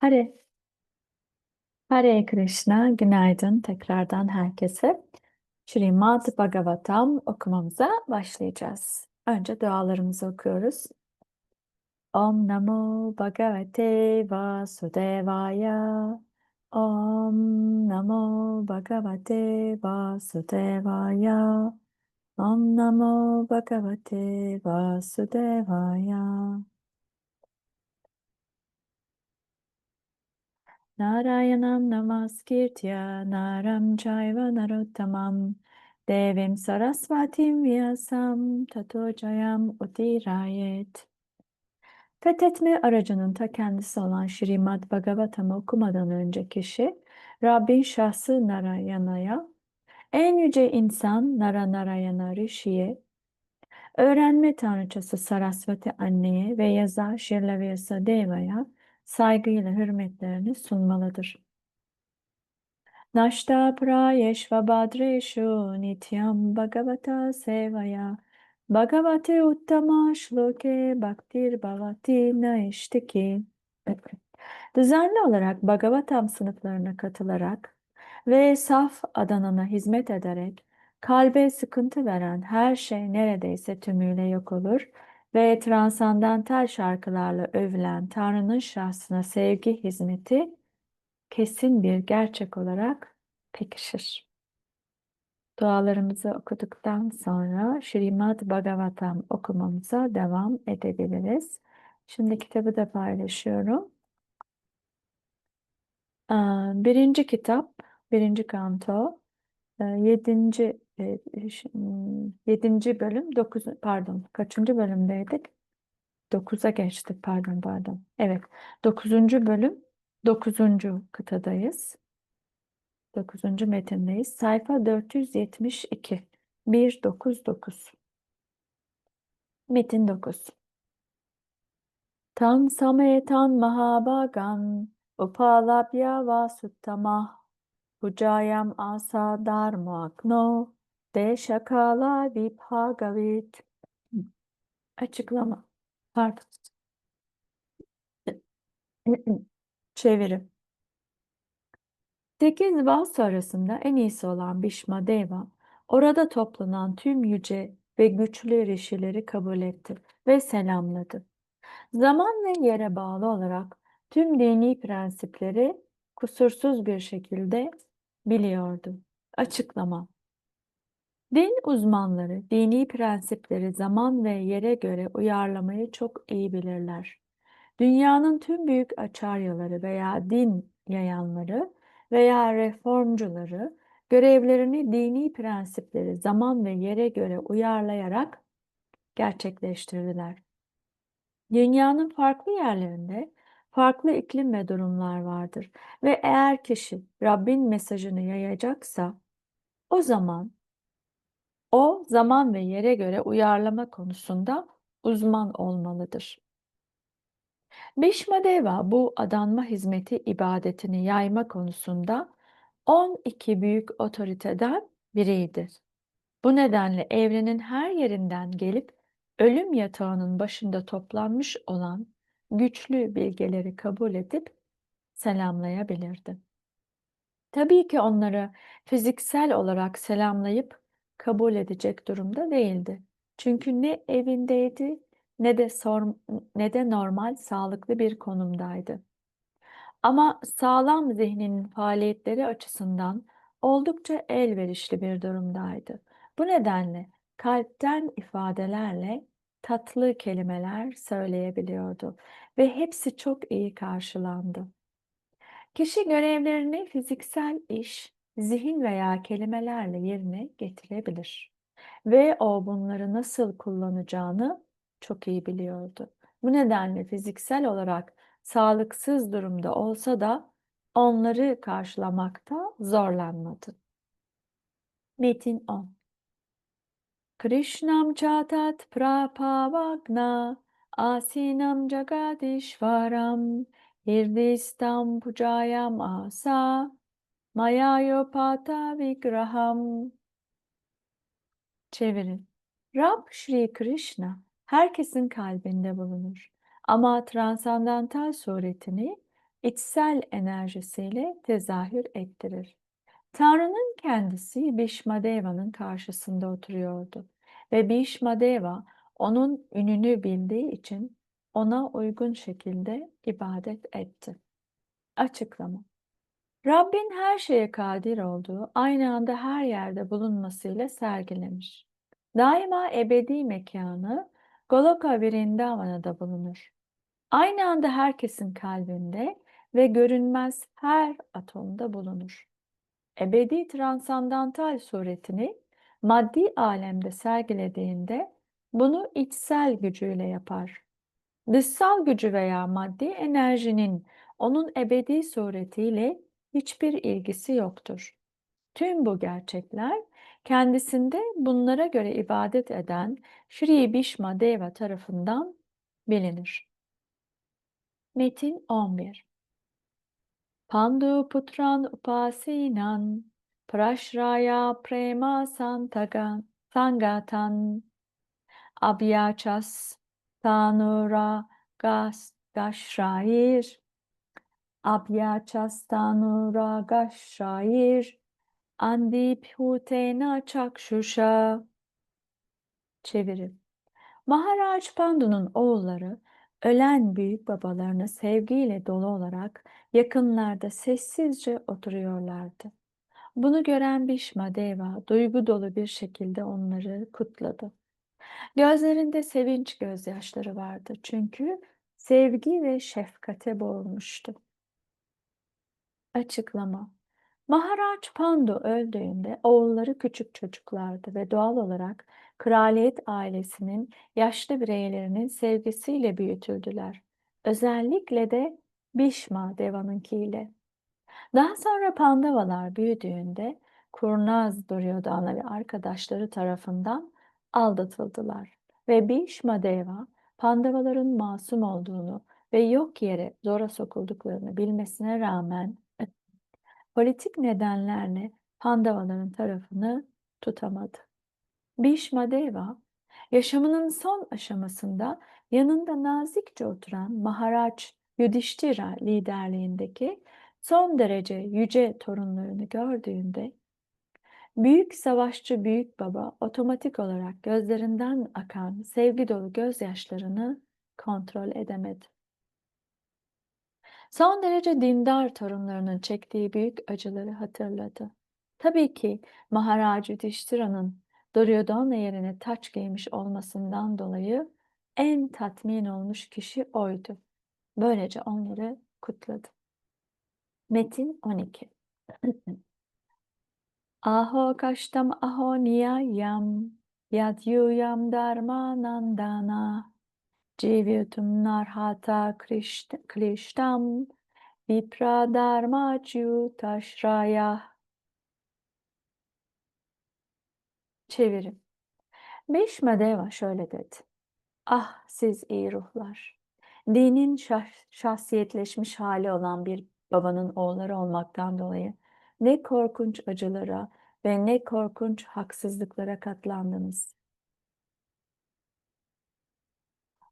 Hare, Hare Krishna, günaydın tekrardan herkese. Srimad Bhagavatam okumamıza başlayacağız. Önce dualarımızı okuyoruz. Om Namo Bhagavate Vasudevaya. Om Namo Bhagavate Vasudevaya. Om Namo Bhagavate Vasudevaya. Narayanam namaskirtya naram chaiva narottamam devim sarasvatim vyasam tato jayam utirayet. Fethetme aracının ta kendisi olan Şrimad Bhagavatam'ı okumadan önce kişi Rabbin şahsı Narayana'ya, en yüce insan Naranarayana Rishi'ye, öğrenme tanrıçası Sarasvati anneye ve yazar Şirlavyasa Deva'ya saygıyla hürmetlerini sunmalıdır. Nashta prayeshva badreshu nityam bhagavata sevaya. Bhagavate uttama shloke bhaktir bhavati naishtiki Düzenli olarak Bhagavatam sınıflarına katılarak ve saf adanana hizmet ederek kalbe sıkıntı veren her şey neredeyse tümüyle yok olur ve transandantal şarkılarla övülen Tanrı'nın şahsına sevgi hizmeti kesin bir gerçek olarak pekişir. Dualarımızı okuduktan sonra Şrimad Bhagavatam okumamıza devam edebiliriz. Şimdi kitabı da paylaşıyorum. Birinci kitap, birinci kanto, e, yedinci, e, ş- hmm, bölüm, dokuz, pardon, kaçıncı bölümdeydik? Dokuza geçtik, pardon, pardon. Evet, dokuzuncu bölüm, dokuzuncu kıtadayız. Dokuzuncu metindeyiz. Sayfa 472, 199. Metin 9. Tan sametan mahabagan upalabhya vasuttamah Pujayam asa dharmakno deşakala vibhagavit. Açıklama. Pardon. Çeviri. Sekiz vas arasında en iyisi olan Bhishma Deva, orada toplanan tüm yüce ve güçlü rişileri kabul etti ve selamladı. Zaman ve yere bağlı olarak tüm dini prensipleri kusursuz bir şekilde biliyordu. Açıklama. Din uzmanları dini prensipleri zaman ve yere göre uyarlamayı çok iyi bilirler. Dünyanın tüm büyük açaryaları veya din yayanları veya reformcuları görevlerini dini prensipleri zaman ve yere göre uyarlayarak gerçekleştirdiler. Dünyanın farklı yerlerinde farklı iklim ve durumlar vardır ve eğer kişi Rabbin mesajını yayacaksa o zaman o zaman ve yere göre uyarlama konusunda uzman olmalıdır. Bhishmadeva bu adanma hizmeti ibadetini yayma konusunda 12 büyük otoriteden biriydi. Bu nedenle evrenin her yerinden gelip ölüm yatağının başında toplanmış olan güçlü bilgeleri kabul edip selamlayabilirdi. Tabii ki onları fiziksel olarak selamlayıp kabul edecek durumda değildi. Çünkü ne evindeydi ne de sor- ne de normal sağlıklı bir konumdaydı. Ama sağlam zihninin faaliyetleri açısından oldukça elverişli bir durumdaydı. Bu nedenle kalpten ifadelerle tatlı kelimeler söyleyebiliyordu ve hepsi çok iyi karşılandı. Kişi görevlerini fiziksel iş, zihin veya kelimelerle yerine getirebilir. Ve o bunları nasıl kullanacağını çok iyi biliyordu. Bu nedenle fiziksel olarak sağlıksız durumda olsa da onları karşılamakta zorlanmadı. Metin 10 Krishnam chatat prapavagna asinam jagadishvaram hirdistam pujayam asa mayayopata vigraham Çevirin. Rab Shri Krishna herkesin kalbinde bulunur. Ama transandantal suretini içsel enerjisiyle tezahür ettirir. Tanrı'nın kendisi Bhishmadeva'nın karşısında oturuyordu ve Bhishmadeva onun ününü bildiği için ona uygun şekilde ibadet etti. Açıklama Rabbin her şeye kadir olduğu, aynı anda her yerde bulunmasıyla sergilemiş. Daima ebedi mekanı Goloka Vrindavana'da bulunur. Aynı anda herkesin kalbinde ve görünmez her atomda bulunur. Ebedi transandantal suretini maddi alemde sergilediğinde bunu içsel gücüyle yapar. Dışsal gücü veya maddi enerjinin onun ebedi suretiyle hiçbir ilgisi yoktur. Tüm bu gerçekler kendisinde bunlara göre ibadet eden Sri Bhishma Deva tarafından bilinir. Metin 11 Pandu putran upasinan prashraya prema santagan sangatan. Abhyachas tanura gas gashrair. Abhyachastanura gashrair. Andiphutena çakşuşa. Çeviri Maharaj Pandu'nun oğulları ölen büyük babalarına sevgiyle dolu olarak yakınlarda sessizce oturuyorlardı. Bunu gören Bhishma Deva duygu dolu bir şekilde onları kutladı. Gözlerinde sevinç gözyaşları vardı çünkü sevgi ve şefkate boğulmuştu. Açıklama Maharaj Pandu öldüğünde oğulları küçük çocuklardı ve doğal olarak kraliyet ailesinin yaşlı bireylerinin sevgisiyle büyütüldüler. Özellikle de Bhishma Deva'nınkiyle. Daha sonra Pandavalar büyüdüğünde kurnaz Duryodhana ve arkadaşları tarafından aldatıldılar ve Bhishma Deva Pandavaların masum olduğunu ve yok yere zora sokulduklarını bilmesine rağmen politik nedenlerle Pandavaların tarafını tutamadı. Bhishma Deva yaşamının son aşamasında yanında nazikçe oturan Maharaj Yudhishthira liderliğindeki son derece yüce torunlarını gördüğünde büyük savaşçı büyük baba otomatik olarak gözlerinden akan sevgi dolu gözyaşlarını kontrol edemedi. Son derece dindar torunlarının çektiği büyük acıları hatırladı. Tabii ki Maharaj Yudhishthira'nın Duryodhana yerine taç giymiş olmasından dolayı en tatmin olmuş kişi oydu. Böylece onları kutladı. Metin 12 Aho kaştam aho niyayam yadyuyam dharmanandana Jivyutum narhata klishtam vipradarmachyutashraya Çevirim Bhishmadeva şöyle dedi. Ah siz iyi ruhlar! Dinin şah şahsiyetleşmiş hali olan bir babanın oğulları olmaktan dolayı ne korkunç acılara ve ne korkunç haksızlıklara katlandınız.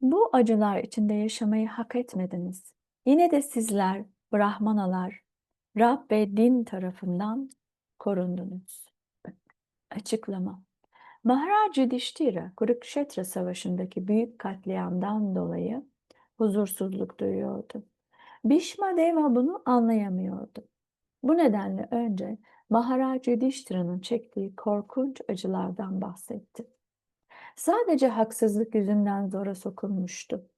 Bu acılar içinde yaşamayı hak etmediniz. Yine de sizler, Brahmanalar, Rab ve din tarafından korundunuz. Açıklama Maharaj Yudhishthira, Kurukshetra Savaşı'ndaki büyük katliamdan dolayı huzursuzluk duyuyordu. Bhishma Deva bunu anlayamıyordu. Bu nedenle önce Maharaj Yudhishthira'nın çektiği korkunç acılardan bahsetti. Sadece haksızlık yüzünden zora sokulmuştu.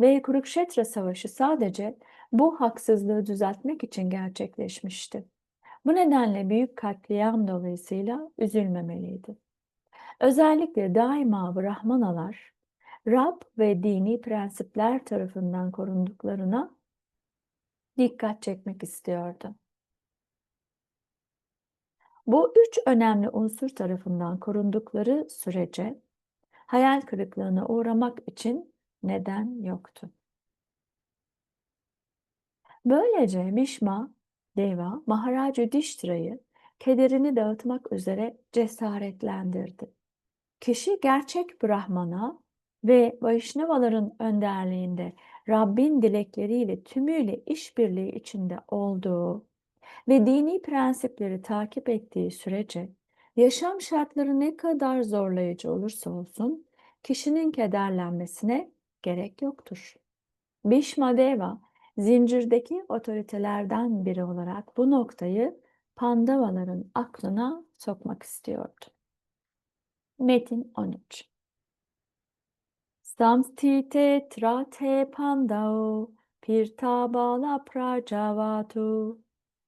Ve Kurukshetra Savaşı sadece bu haksızlığı düzeltmek için gerçekleşmişti. Bu nedenle büyük katliam dolayısıyla üzülmemeliydi. Özellikle daima Brahmanalar, Rab ve dini prensipler tarafından korunduklarına dikkat çekmek istiyordu. Bu üç önemli unsur tarafından korundukları sürece hayal kırıklığına uğramak için neden yoktu. Böylece Bhishma Deva Maharaj Yudhishthira'yı kederini dağıtmak üzere cesaretlendirdi. Kişi gerçek Brahmana ve Vaishnavaların önderliğinde Rabbin dilekleriyle tümüyle işbirliği içinde olduğu ve dini prensipleri takip ettiği sürece yaşam şartları ne kadar zorlayıcı olursa olsun kişinin kederlenmesine gerek yoktur. Bhishmadeva zincirdeki otoritelerden biri olarak bu noktayı Pandavaların aklına sokmak istiyordu. Metin 13 Samstite trate pandao pirtabala prajavatu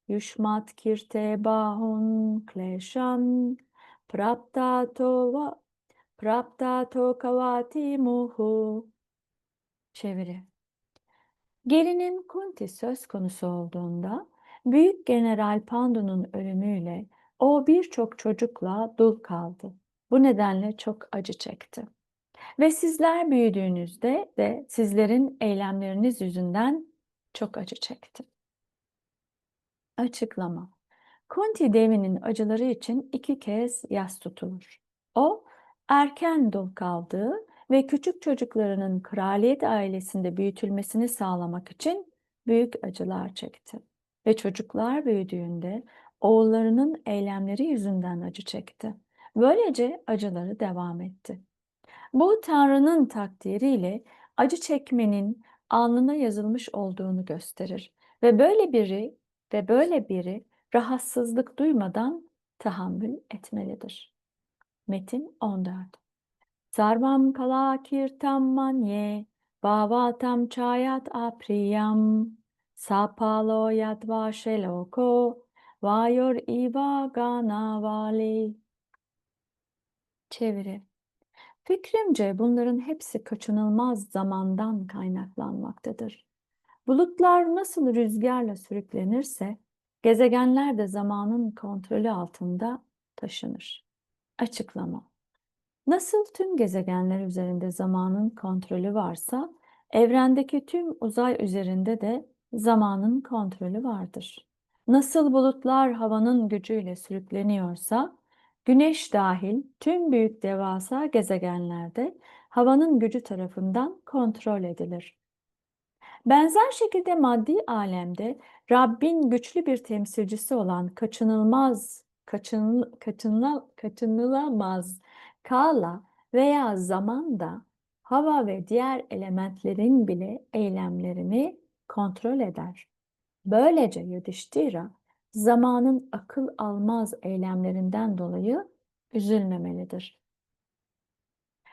yushmat kirte bahun kleshan praptato va praptato kavati muhu. Çeviri. Gelinin Kunti söz konusu olduğunda Büyük General Pandu'nun ölümüyle o birçok çocukla dul kaldı. Bu nedenle çok acı çekti. Ve sizler büyüdüğünüzde de sizlerin eylemleriniz yüzünden çok acı çekti. Açıklama Kunti devinin acıları için iki kez yas tutulur. O, erken dul kaldığı ve küçük çocuklarının kraliyet ailesinde büyütülmesini sağlamak için büyük acılar çekti. Ve çocuklar büyüdüğünde oğullarının eylemleri yüzünden acı çekti. Böylece acıları devam etti. Bu Tanrı'nın takdiriyle acı çekmenin alnına yazılmış olduğunu gösterir. Ve böyle biri ve böyle biri rahatsızlık duymadan tahammül etmelidir. Metin 14 Sarvam kala kirtam manye bhavatam chayat apriyam sapalo yadva sheloko vayor iva ganavali Çeviri Fikrimce bunların hepsi kaçınılmaz zamandan kaynaklanmaktadır. Bulutlar nasıl rüzgarla sürüklenirse, gezegenler de zamanın kontrolü altında taşınır. Açıklama Nasıl tüm gezegenler üzerinde zamanın kontrolü varsa, evrendeki tüm uzay üzerinde de zamanın kontrolü vardır. Nasıl bulutlar havanın gücüyle sürükleniyorsa, Güneş dahil tüm büyük devasa gezegenlerde havanın gücü tarafından kontrol edilir. Benzer şekilde maddi alemde Rabbin güçlü bir temsilcisi olan kaçınılmaz, kaçınıl, kaçınıl, kaçınılamaz kala veya zaman da hava ve diğer elementlerin bile eylemlerini kontrol eder. Böylece Yudhishthira zamanın akıl almaz eylemlerinden dolayı üzülmemelidir.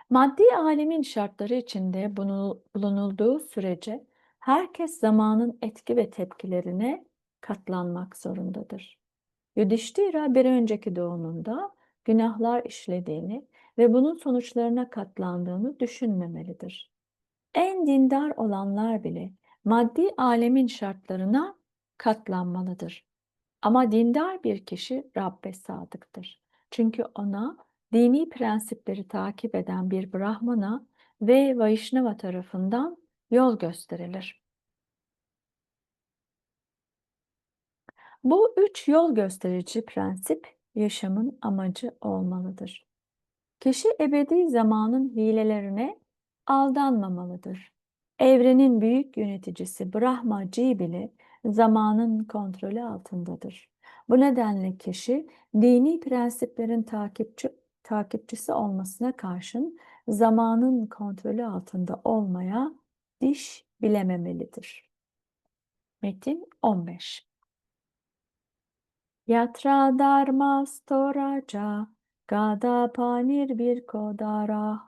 Maddi alemin şartları içinde bulunulduğu sürece herkes zamanın etki ve tepkilerine katlanmak zorundadır. Yudhishthira bir önceki doğumunda günahlar işlediğini ve bunun sonuçlarına katlandığını düşünmemelidir. En dindar olanlar bile maddi alemin şartlarına katlanmalıdır. Ama dindar bir kişi Rabbe sadıktır. Çünkü ona dini prensipleri takip eden bir Brahmana ve Vaishnava tarafından yol gösterilir. Bu üç yol gösterici prensip yaşamın amacı olmalıdır. Kişi ebedi zamanın hilelerine aldanmamalıdır. Evrenin büyük yöneticisi Brahma Ji bile zamanın kontrolü altındadır. Bu nedenle kişi dini prensiplerin takipçi, takipçisi olmasına karşın zamanın kontrolü altında olmaya diş bilememelidir. Metin 15 Yatra dharma storaja gada panir bir kodara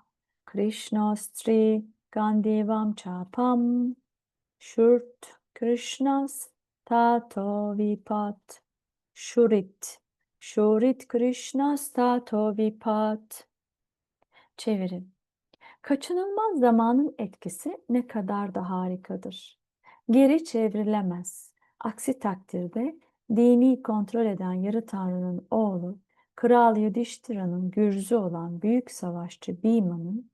Krishna stri gandivam chapam shurt Krishnas Tato Vipat Shurit Shurit Krishnas Tato Vipat Çevirin. Kaçınılmaz zamanın etkisi ne kadar da harikadır. Geri çevrilemez. Aksi takdirde dini kontrol eden yarı tanrının oğlu, Kral Yudhishthira'nın gürzü olan büyük savaşçı Bhima'nın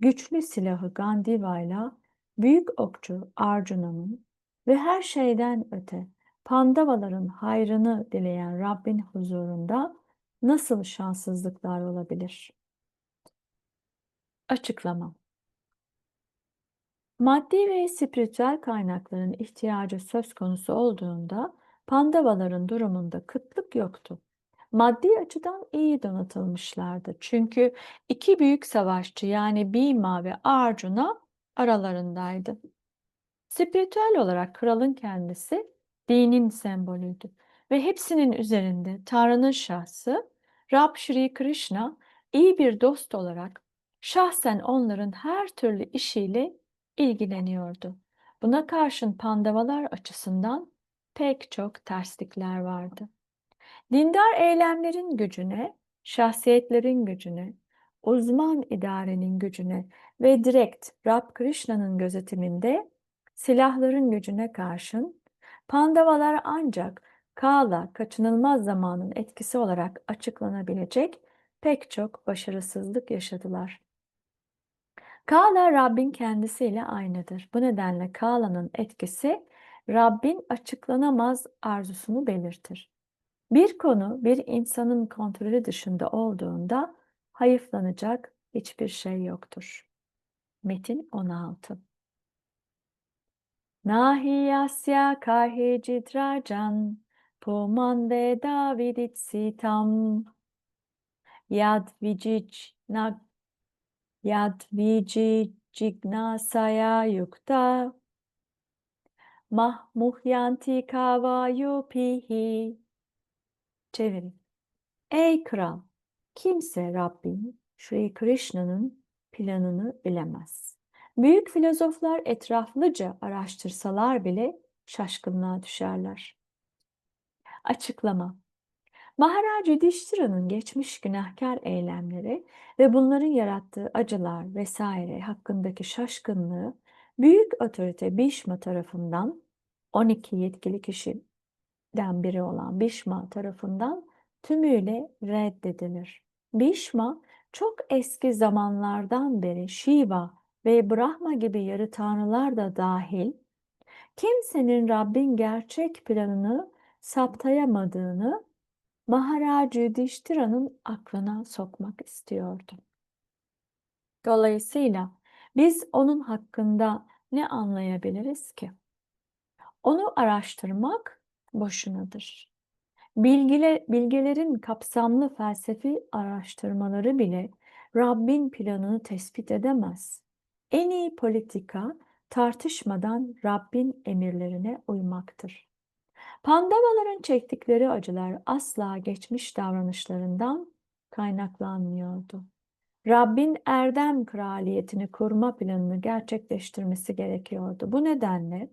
güçlü silahı Gandiva'yla büyük okçu Arjuna'nın ve her şeyden öte Pandavaların hayrını dileyen Rabbin huzurunda nasıl şanssızlıklar olabilir? Açıklama Maddi ve spiritüel kaynakların ihtiyacı söz konusu olduğunda Pandavaların durumunda kıtlık yoktu. Maddi açıdan iyi donatılmışlardı. Çünkü iki büyük savaşçı yani Bhima ve Arjuna aralarındaydı. Spiritüel olarak kralın kendisi dinin sembolüydü ve hepsinin üzerinde Tanrı'nın şahsı Rab Shri Krishna iyi bir dost olarak şahsen onların her türlü işiyle ilgileniyordu. Buna karşın Pandavalar açısından pek çok terslikler vardı. Dindar eylemlerin gücüne, şahsiyetlerin gücüne, uzman idarenin gücüne ve direkt Rab Krishna'nın gözetiminde silahların gücüne karşın Pandavalar ancak Kala kaçınılmaz zamanın etkisi olarak açıklanabilecek pek çok başarısızlık yaşadılar. Kala Rabbin kendisiyle aynıdır. Bu nedenle Kala'nın etkisi Rabbin açıklanamaz arzusunu belirtir. Bir konu bir insanın kontrolü dışında olduğunda hayıflanacak hiçbir şey yoktur. Metin 16 Nahi yasya kahicit rajan puman veda viditsitam yad vijic nag yad jignasaya yukta mahmuhyanti kavayu pihi Çeviri. Ey kral! Kimse Rabbin, Sri Krishna'nın planını bilemez. Büyük filozoflar etraflıca araştırsalar bile şaşkınlığa düşerler. Açıklama Maharaj Yudhishthira'nın geçmiş günahkar eylemleri ve bunların yarattığı acılar vesaire hakkındaki şaşkınlığı büyük otorite Bhishma tarafından 12 yetkili kişi den biri olan Bişma tarafından tümüyle reddedilir. Bişma çok eski zamanlardan beri Shiva ve Brahma gibi yarı tanrılar da dahil kimsenin Rabbin gerçek planını saptayamadığını Maharaj Yudhishthira'nın aklına sokmak istiyordu. Dolayısıyla biz onun hakkında ne anlayabiliriz ki? Onu araştırmak boşunadır. Bilgile, bilgelerin kapsamlı felsefi araştırmaları bile Rabbin planını tespit edemez. En iyi politika tartışmadan Rabbin emirlerine uymaktır. Pandavaların çektikleri acılar asla geçmiş davranışlarından kaynaklanmıyordu. Rabbin erdem kraliyetini kurma planını gerçekleştirmesi gerekiyordu. Bu nedenle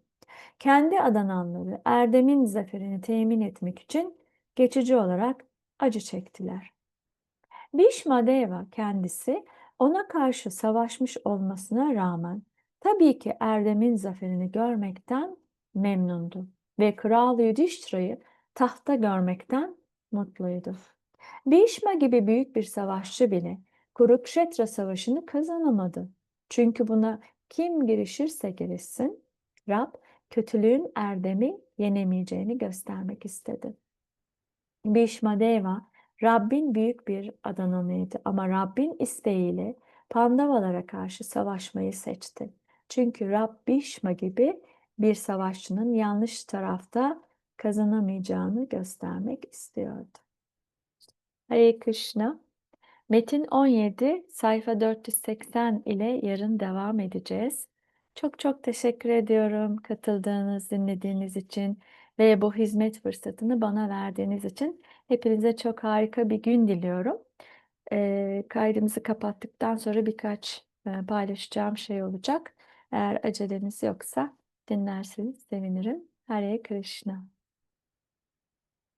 kendi adananları Erdem'in zaferini temin etmek için geçici olarak acı çektiler. Bhishma Deva kendisi ona karşı savaşmış olmasına rağmen tabii ki Erdem'in zaferini görmekten memnundu ve Kral Yudhishthira'yı tahta görmekten mutluydu. Bhishma gibi büyük bir savaşçı bile Kurukshetra savaşını kazanamadı. Çünkü buna kim girişirse girişsin, Rab kötülüğün erdemi yenemeyeceğini göstermek istedi. Bhishmadeva Rabbin büyük bir adananıydı ama Rabbin isteğiyle Pandavalara karşı savaşmayı seçti. Çünkü Rab Bhishma gibi bir savaşçının yanlış tarafta kazanamayacağını göstermek istiyordu. Hare Krishna Metin 17 sayfa 480 ile yarın devam edeceğiz. Çok çok teşekkür ediyorum katıldığınız, dinlediğiniz için ve bu hizmet fırsatını bana verdiğiniz için. Hepinize çok harika bir gün diliyorum. Kaydımızı kapattıktan sonra birkaç paylaşacağım şey olacak. Eğer aceleniz yoksa dinlerseniz sevinirim. Hare Krishna.